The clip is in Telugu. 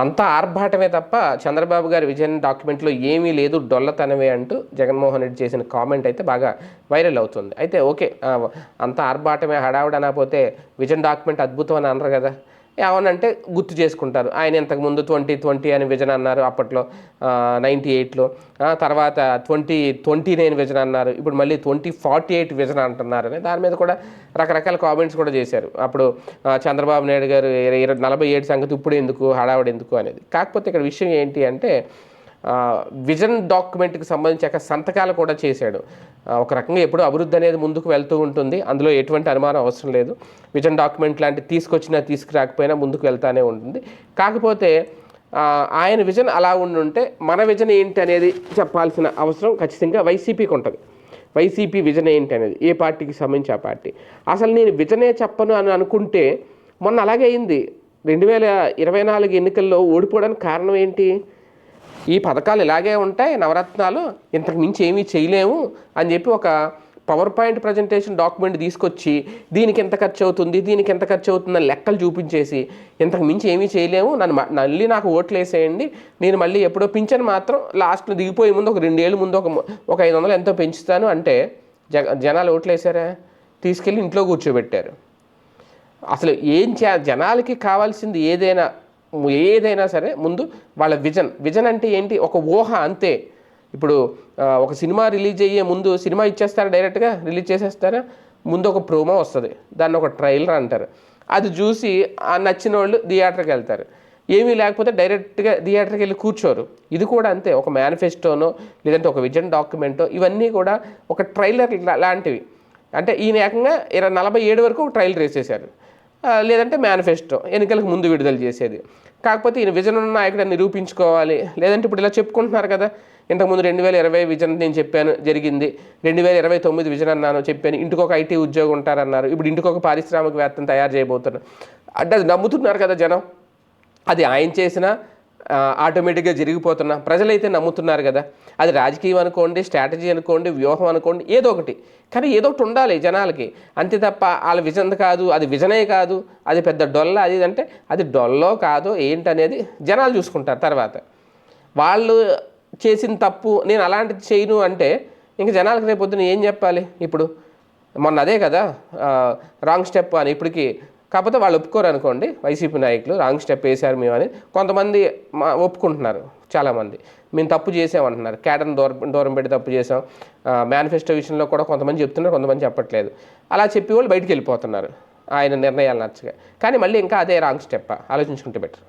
అంతా ఆర్భాటమే తప్ప చంద్రబాబు గారి విజయన్ డాక్యుమెంట్లో ఏమీ లేదు డొల్లతనమే అంటూ జగన్మోహన్ రెడ్డి చేసిన కామెంట్ అయితే బాగా వైరల్ అవుతుంది. అయితే ఓకే అంత ఆర్భాటమే హడావుడి అనకపోతే విజన్ డాక్యుమెంట్ అద్భుతం అని అనరు కదా. ఏమనంటే గుర్తు చేసుకుంటారు. ఆయన ఇంతకుముందు ట్వంటీ ట్వంటీ అని విజన్ అన్నారు అప్పట్లో నైంటీ ఎయిట్లో. తర్వాత ట్వంటీ ట్వంటీ నైన్ విజన్ అన్నారు ఇప్పుడు మళ్ళీ ట్వంటీ ఫార్టీ ఎయిట్ విజన్ అంటున్నారు అని. దాని మీద కూడా రకరకాల కామెంట్స్ కూడా చేశారు. అప్పుడు చంద్రబాబు నాయుడు గారు ఇరవై నలభై ఏడు సంగతి ఇప్పుడు ఎందుకు హడావుడు ఎందుకు అనేది. కాకపోతే ఇక్కడ విషయం ఏంటి అంటే విజన్ డాక్యుమెంట్కి సంబంధించి అక్కడ సంతకాలు కూడా చేశాడు. ఒక రకంగా ఎప్పుడు అభివృద్ధి అనేది ముందుకు వెళ్తూ ఉంటుంది. అందులో ఎటువంటి అనుమానం అవసరం లేదు. విజన్ డాక్యుమెంట్ లాంటి తీసుకొచ్చినా తీసుకురాకపోయినా ముందుకు వెళ్తానే ఉంటుంది. కాకపోతే ఆయన విజన్ అలా ఉండుంటే మన విజన్ ఏంటి అనేది చెప్పాల్సిన అవసరం ఖచ్చితంగా వైసీపీకి ఉంటుంది. వైసీపీ విజన్ ఏంటి అనేది ఏ పార్టీకి సంబంధించి ఆ పార్టీ. అసలు నేను విజనే చెప్పను అని అనుకుంటే మొన్న అలాగే అయింది. రెండు వేల ఇరవై నాలుగు ఎన్నికల్లో ఓడిపోవడానికి కారణం ఏంటి? ఈ పథకాలు ఇలాగే ఉంటాయి నవరత్నాలు ఇంతకు మించి ఏమీ చేయలేము అని చెప్పి ఒక పవర్ పాయింట్ ప్రజెంటేషన్ డాక్యుమెంట్ తీసుకొచ్చి దీనికి ఎంత ఖర్చు అవుతుంది దీనికి ఎంత ఖర్చు అవుతుందని లెక్కలు చూపించేసి ఇంతకు మించి ఏమీ చేయలేము. నన్ను మళ్ళీ నాకు ఓట్లు వేసేయండి. నేను మళ్ళీ ఎప్పుడో పింఛన్ మాత్రం లాస్ట్లో దిగిపోయే ముందు ఒక రెండేళ్ళు ముందు ఒక ఒక ఐదు వందలు ఎంతో పెంచుతాను అంటే జ జనాలు ఓట్లు వేసారా? తీసుకెళ్ళి ఇంట్లో కూర్చోబెట్టారు. అసలు ఏం చే జనాలకి కావాల్సింది ఏదైనా ఏదైనా సరే ముందు వాళ్ళ విజన్. విజన్ అంటే ఏంటి? ఒక ఊహ అంతే. ఇప్పుడు ఒక సినిమా రిలీజ్ అయ్యే ముందు సినిమా ఇచ్చేస్తారా డైరెక్ట్గా? రిలీజ్ చేసేస్తారా? ముందు ఒక ప్రోమో వస్తుంది. దాన్ని ఒక ట్రైలర్ అంటారు. అది చూసి ఆ నచ్చిన వాళ్ళు థియేటర్కి వెళ్తారు. ఏమీ లేకపోతే డైరెక్ట్గా థియేటర్కి వెళ్ళి కూర్చోరు. ఇది కూడా అంతే. ఒక మేనిఫెస్టోనో లేదంటే ఒక విజన్ డాక్యుమెంటో ఇవన్నీ కూడా ఒక ట్రైలర్ లాంటివి. అంటే ఈయన ఏకంగా ఇరవై నలభై ఏడు వరకు ఒక ట్రైలర్ వేసేసారు లేదంటే మేనిఫెస్టో ఎన్నికలకు ముందు విడుదల చేసేది. కాకపోతే ఈయన విజన్ ఉన్న నాయకుడు నిరూపించుకోవాలి. లేదంటే ఇప్పుడు ఇలా చెప్పుకుంటున్నారు కదా ఇంతకుముందు రెండు వేల ఇరవై విజన్ నేను చెప్పాను జరిగింది. రెండు వేల ఇరవై తొమ్మిది విజన్ అన్నాను చెప్పాను. ఇంటికి ఒక ఐటీ ఉద్యోగం ఉంటారన్నారు. ఇప్పుడు ఇంటికి ఒక పారిశ్రామికవేత్తను తయారు చేయబోతున్నారు. అంటే అది నమ్ముతున్నారు కదా జనం. అది ఆయన చేసిన ఆటోమేటిక్గా జరిగిపోతున్నా ప్రజలైతే నమ్ముతున్నారు కదా. అది రాజకీయం అనుకోండి స్ట్రాటజీ అనుకోండి వ్యూహం అనుకోండి ఏదో ఒకటి. కానీ ఏదో ఒకటి ఉండాలి జనాలకి. అంతే తప్ప వాళ్ళ విజన్ కాదు అది విజనే కాదు అది పెద్ద డొల్ల అది అంటే అది డొల్లో కాదో ఏంటనేది జనాలు చూసుకుంటారు తర్వాత. వాళ్ళు చేసిన తప్పు నేను అలాంటిది చేయను అంటే ఇంకా జనాలకు రేపొద్దున ఏం చెప్పాలి? ఇప్పుడు మొన్న అదే కదా రాంగ్ స్టెప్ అని ఇప్పటికి కాకపోతే వాళ్ళు ఒప్పుకోరు అనుకోండి. వైసీపీ నాయకులు రాంగ్ స్టెప్ వేశారు మేము అని కొంతమంది మా ఒప్పుకుంటున్నారు చాలామంది. మేము తప్పు చేసామంటున్నారు క్యాడర్ని దూరం దూరం పెట్టి తప్పు చేసాం. మేనిఫెస్టో విషయంలో కూడా కొంతమంది చెప్తున్నారు కొంతమంది చెప్పట్లేదు. అలా చెప్పి వాళ్ళు బయటికి వెళ్ళిపోతున్నారు. ఆయన నిర్ణయాలు నచ్చగా కానీ మళ్ళీ ఇంకా అదే రాంగ్ స్టెప్ ఆలోచించుకుంటే బెటర్.